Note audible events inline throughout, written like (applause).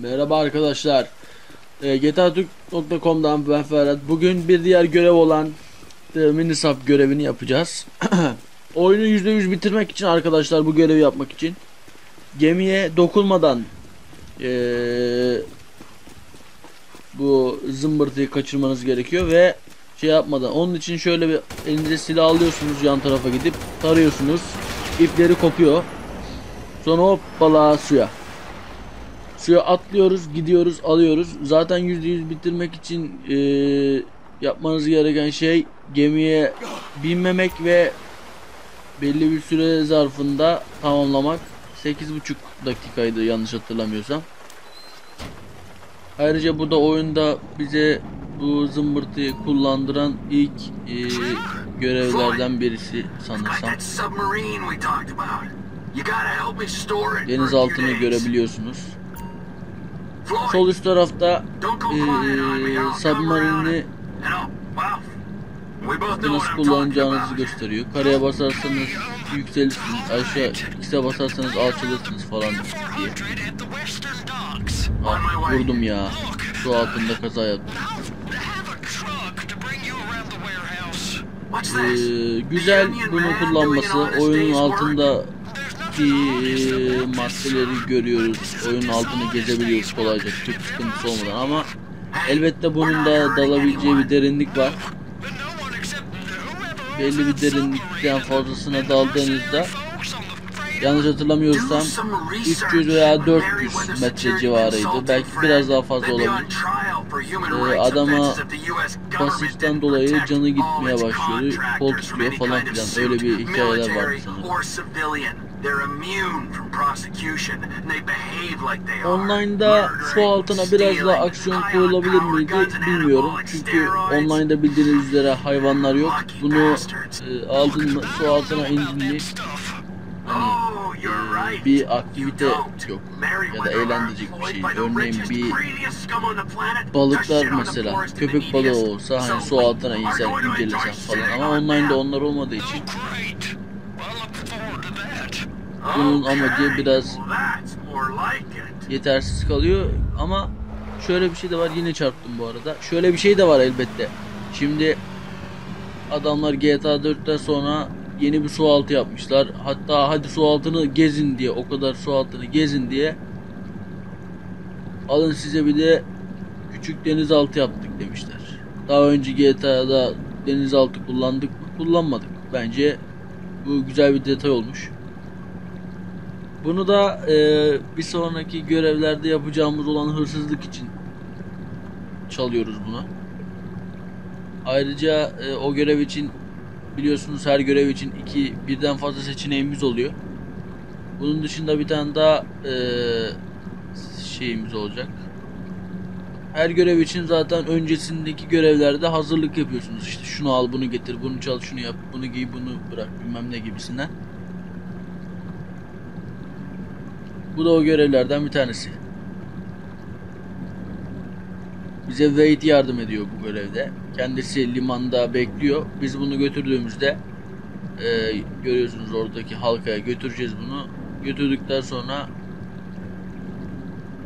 Merhaba arkadaşlar. E, GTATürk.com'dan ben Ferhat. Bugün bir diğer görev olan e, Minisap görevini yapacağız. (clears throat) Oyunu %100 bitirmek için arkadaşlar bu görevi yapmak için gemiye dokunmadan e, bu zımbırtıyı kaçırmanız gerekiyor ve şey yapmadan onun için şöyle bir elinize silah alıyorsunuz yan tarafa gidip tarıyorsunuz ipleri kopuyor sonra hop balığa suya Suya atlıyoruz, gidiyoruz, alıyoruz. Zaten %100 bitirmek için e, yapmanız gereken şey gemiye binmemek ve belli bir süre zarfında tamamlamak. 8,5 dakikaydı yanlış hatırlamıyorsam. Ayrıca burada oyunda bize bu zımbırtıyı kullandıran ilk e, görevlerden birisi sanırsam. Deniz altını görebiliyorsunuz. Sol üst tarafta e, submarine'i nasıl kullanacağınızı gösteriyor. Karaya basarsanız yükselirsiniz, aşağı X'e basarsanız alçalırsınız falan diye. Ah, vurdum ya. Su altında kaza yaptım. Ee, güzel bunu kullanması. Oyunun altında ki maddeleri görüyoruz. Oyunun altını gezebiliyoruz kolayca. Çok sıkıntısı olmadan ama elbette bunun da dalabileceği bir derinlik var. Belli bir derinlikten fazlasına daldığınızda yanlış hatırlamıyorsam 300 veya 400 metre civarıydı. Belki biraz daha fazla olabilir. Ee, adama basınçtan dolayı canı gitmeye başlıyor. Kol tutuyor falan filan. Öyle bir hikayeler var sanırım. Online'da su altına biraz daha aksiyon koyulabilir miydi? bilmiyorum. Çünkü online'da bildiğiniz üzere hayvanlar yok. Bunu e, aldın su altına indin mi hani e, bir aktivite yok. Ya da eğlendirecek bir şey. Örneğin bir balıklar mesela. köpek balığı olsa hani su altına insen incelesen falan. ama online'da onlar olmadığı için bunun amacı biraz yetersiz kalıyor ama şöyle bir şey de var yine çarptım bu arada. Şöyle bir şey de var elbette. Şimdi adamlar GTA 4'ten sonra yeni bir su altı yapmışlar. Hatta hadi su altını gezin diye o kadar su altını gezin diye alın size bir de küçük denizaltı yaptık demişler. Daha önce GTA'da denizaltı kullandık mı? Kullanmadık. Bence bu güzel bir detay olmuş. Bunu da e, bir sonraki görevlerde yapacağımız olan hırsızlık için çalıyoruz bunu. Ayrıca e, o görev için biliyorsunuz her görev için iki birden fazla seçeneğimiz oluyor. Bunun dışında bir tane daha e, şeyimiz olacak. Her görev için zaten öncesindeki görevlerde hazırlık yapıyorsunuz. İşte şunu al, bunu getir, bunu çal, şunu yap, bunu giy, bunu bırak bilmem ne gibisinden. Bu da o görevlerden bir tanesi. Bize Wade yardım ediyor bu görevde. Kendisi limanda bekliyor. Biz bunu götürdüğümüzde e, görüyorsunuz oradaki halkaya götüreceğiz bunu. Götürdükten sonra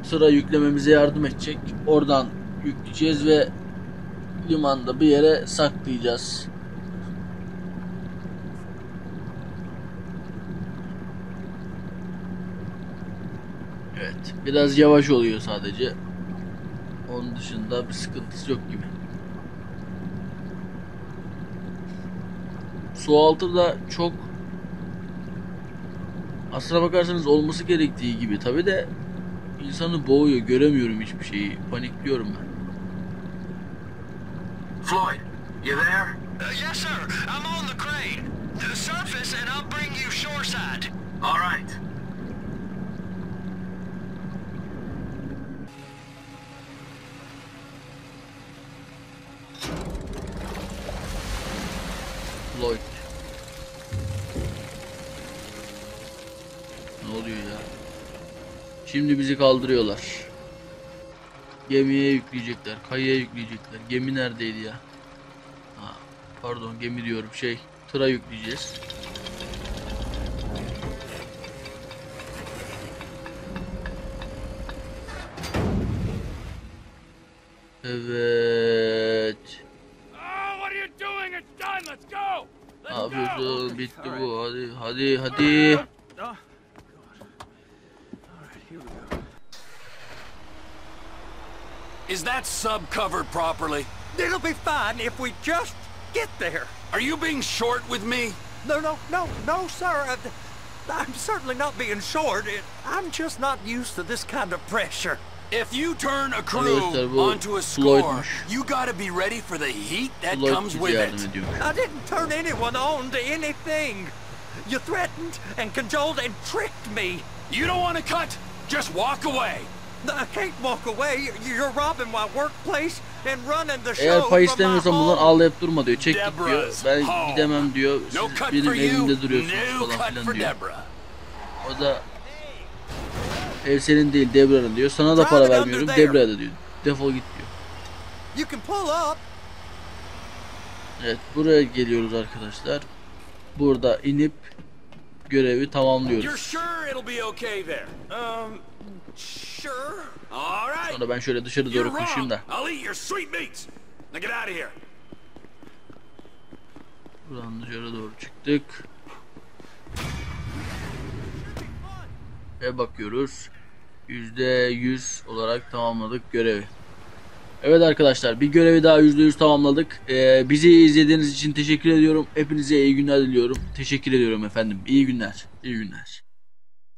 sıra yüklememize yardım edecek. Oradan yükleyeceğiz ve limanda bir yere saklayacağız. Evet. Biraz yavaş oluyor sadece. Onun dışında bir sıkıntısı yok gibi. Su altı da çok aslına bakarsanız olması gerektiği gibi tabi de insanı boğuyor göremiyorum hiçbir şeyi panikliyorum ben. Floyd, you there? Uh, yes, sir. I'm on the crane. Lloyd. Ne oluyor ya? Şimdi bizi kaldırıyorlar. Gemiye yükleyecekler, kayaya yükleyecekler. Gemi neredeydi ya? Ha, pardon gemi diyorum şey, tıra yükleyeceğiz. Evet. Go. Ne yapıyorsun? Bitti bu. Hadi hadi hadi. Is that sub covered properly? It'll be fine if we just get there. Are you being short with me? No, no, no, no, sir. Uh, I, I'm certainly not being short. I'm just not used to this kind of pressure. If you turn a crew onto a score, you gotta be ready for the heat that Lloyd comes with it. I didn't turn anyone on to anything. You threatened and cajoled and tricked me. You don't want to cut? Just walk away. I can't walk away. You're robbing my workplace and running the show Eğer pay from my istemiyorsan buradan home. ağlayıp durma diyor. Çek git diyor. Ben home. gidemem diyor. No Siz cut benim for you, evimde duruyorsunuz no falan cut filan for diyor. Deborah. O da ev senin değil Debra'nın diyor. Sana da para vermiyorum. Debra'ya da diyor. Defol git diyor. Evet buraya geliyoruz arkadaşlar. Burada inip görevi tamamlıyoruz. Um. Sonra ben şöyle dışarı doğru koşayım da. Buradan dışarı doğru çıktık. Ve bakıyoruz. %100 olarak tamamladık görevi. Evet arkadaşlar bir görevi daha %100 tamamladık. Ee, bizi izlediğiniz için teşekkür ediyorum. Hepinize iyi günler diliyorum. Teşekkür ediyorum efendim. İyi günler. İyi günler.